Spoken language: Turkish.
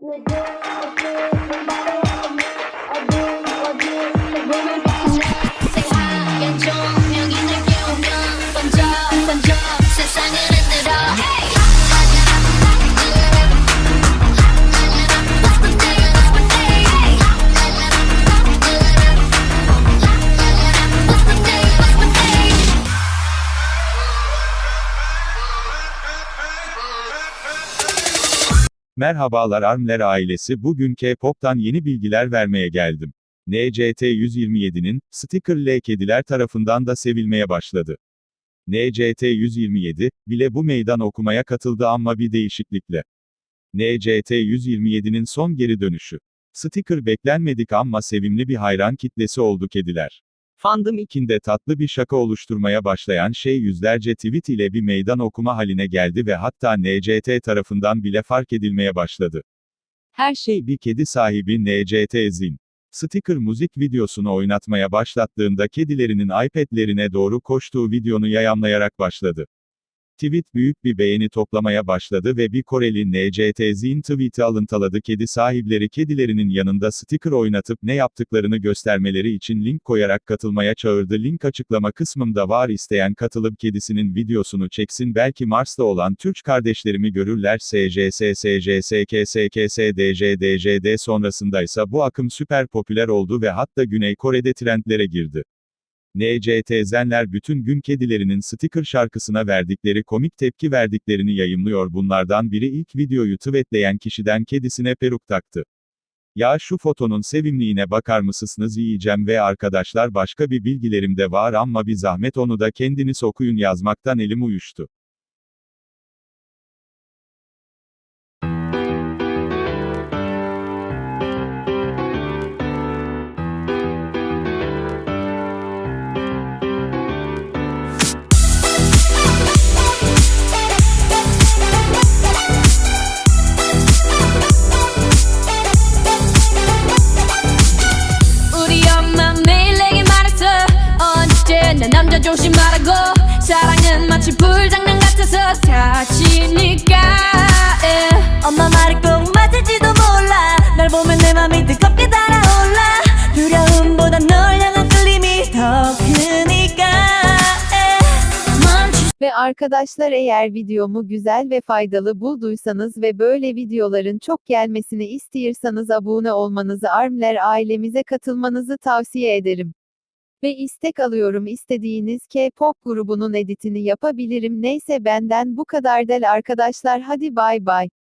Nigga, Merhabalar Armler ailesi bugün K-Pop'tan yeni bilgiler vermeye geldim. NCT 127'nin, Sticker L kediler tarafından da sevilmeye başladı. NCT 127, bile bu meydan okumaya katıldı ama bir değişiklikle. NCT 127'nin son geri dönüşü. Sticker beklenmedik ama sevimli bir hayran kitlesi oldu kediler. Fandom 2'de tatlı bir şaka oluşturmaya başlayan şey yüzlerce tweet ile bir meydan okuma haline geldi ve hatta NCT tarafından bile fark edilmeye başladı. Her şey bir kedi sahibi NCT Zin. Sticker müzik videosunu oynatmaya başlattığında kedilerinin iPad'lerine doğru koştuğu videonu yayamlayarak başladı. Tweet büyük bir beğeni toplamaya başladı ve bir Koreli NCT Zin tweet'i alıntıladı kedi sahipleri kedilerinin yanında sticker oynatıp ne yaptıklarını göstermeleri için link koyarak katılmaya çağırdı. Link açıklama kısmımda var isteyen katılıp kedisinin videosunu çeksin belki Mars'ta olan Türk kardeşlerimi görürler. SJS SJS KSKS DJ DJD sonrasındaysa bu akım süper popüler oldu ve hatta Güney Kore'de trendlere girdi. NCT Zenler bütün gün kedilerinin sticker şarkısına verdikleri komik tepki verdiklerini yayımlıyor bunlardan biri ilk videoyu tweetleyen kişiden kedisine peruk taktı. Ya şu fotonun sevimliğine bakar mısınız yiyeceğim ve arkadaşlar başka bir bilgilerim de var ama bir zahmet onu da kendiniz okuyun yazmaktan elim uyuştu. 불장난 같아서 다치니까 예. 엄마 말이 꼭 맞을지도 몰라 널 보면 내 맘이 뜨겁게 달아올라 두려움보다 널 향한 끌림이 더 크니까 멈추 Ve arkadaşlar eğer videomu güzel ve faydalı bulduysanız ve böyle videoların çok gelmesini istiyorsanız abone olmanızı Armler ailemize katılmanızı tavsiye ederim. Ve istek alıyorum. İstediğiniz K-pop grubunun editini yapabilirim. Neyse benden bu kadar del arkadaşlar. Hadi bay bay.